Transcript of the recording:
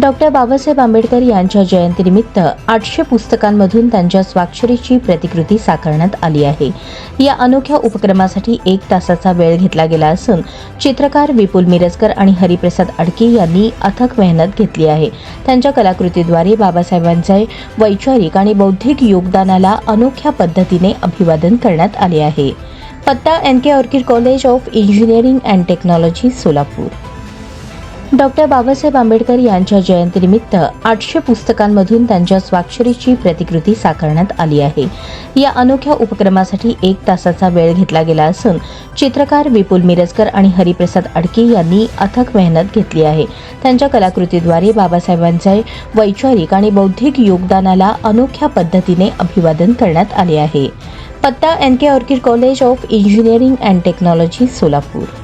doctor Babasaheb Ambedkar यांच्या जयंतीनिमित्त आठशे पुस्तकांमधून त्यांच्या स्वाक्षरीची प्रतिकृती साकारण्यात आली आहे. या अनोख्या उपक्रमासाठी एक तासाचा वेळ घेतला गेला असून चित्रकार विपुल मिरजकर आणि हरिप्रसाद अडके यांनी अथक मेहनत घेतली आहे. त्यांच्या कलाकृतीद्वारे बाबासाहेबांचे वैचारिक आणि बौद्धिक योगदानाला अनोख्या पद्धतीने अभिवादन करण्यात आले आहे. पत्ता N K Orchid college of engineering and technology Solapur. Doctor Babasaheb Ambedkar यांच्या जयंतीनिमित्त आठशे पुस्तकांमधून त्यांच्या स्वाक्षरीची प्रतिकृती साकारण्यात आली आहे. या अनोख्या उपक्रमासाठी एक तासाचा वेळ घेतला गेला असून चित्रकार विपुल मिरजकर आणि हरिप्रसाद अडके यांनी अथक मेहनत घेतली आहे. त्यांच्या कलाकृतीद्वारे बाबासाहेबांचे वैचारिक आणि बौद्धिक योगदानाला अनोख्या पद्धतीने अभिवादन करण्यात आले आहे. पत्ता N K Orchid college of engineering and technology Solapur.